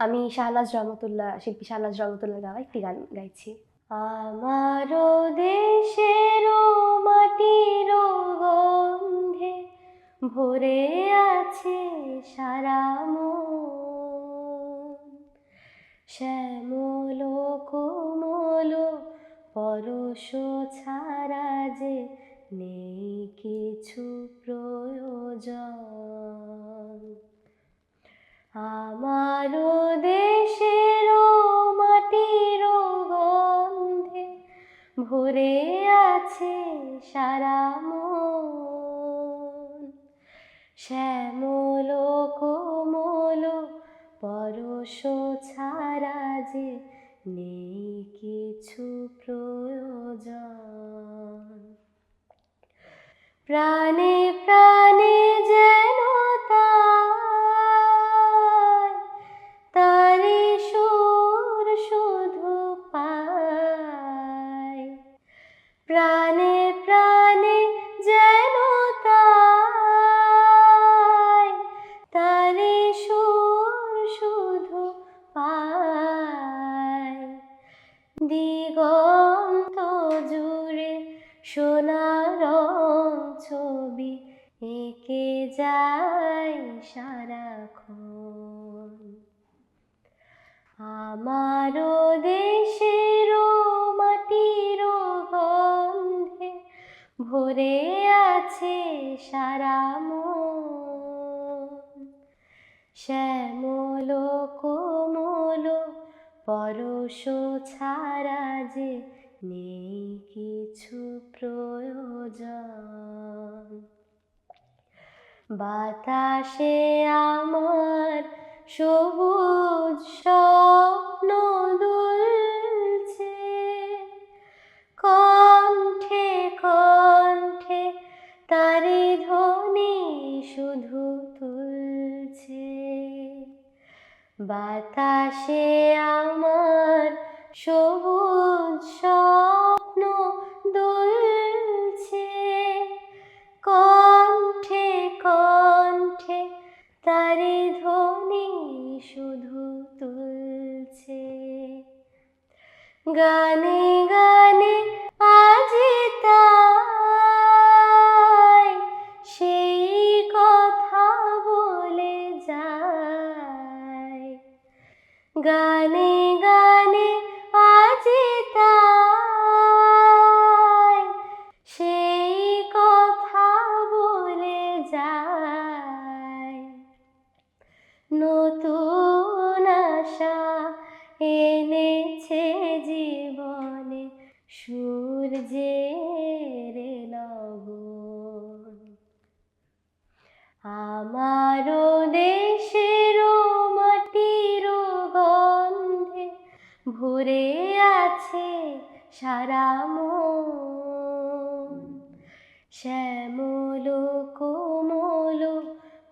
আমি শাহনাজ রহমতুল্লাহ, শিল্পী শাহনাজ রহমতুল্লাহ গাওয়া একটি গান গাইছি। আমার দেশের মাটির গন্ধে ভরে আছে সারা শ্যামল কোমল পরশ ছাড়া যে নেই কিছু প্রয়োজন সারা মন। শ্যামল কোমল পরশ ছাড়া যে নেই কিছু প্রয়োজন। প্রাণে প্রাণে প্রাণে যেন তাই তারে সুর শুধু পাই। দিগন্ত জুড়ে সোনার ছবি এঁকে যায় সারাক্ষণ। ভরে আছে সারা শ্যামল কোমল পরশ ছাড়া যে নেই কিছু প্রয়োজন। বাতাসে আমার সবুজ বাতাসে আমার সবুজ স্বপ্ন দুলছে। কণ্ঠে কণ্ঠে তারে ধ্বনি শুধু তুলছে। গানে গানে গানে গানে আজি তাই। সেই কথা বলে যায়। নতুন আশা এনেছে জীবনে সূর্যের ভরে আছে সারা মন। শ্যামল কোমল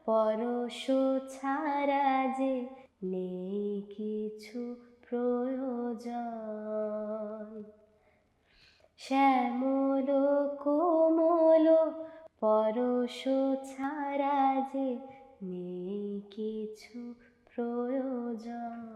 পরশ ছাড়া যে নেই কিছু প্রয়োজন। শ্যামল কোমল পরশ ছাড়া যে নেই কিছু প্রয়োজন।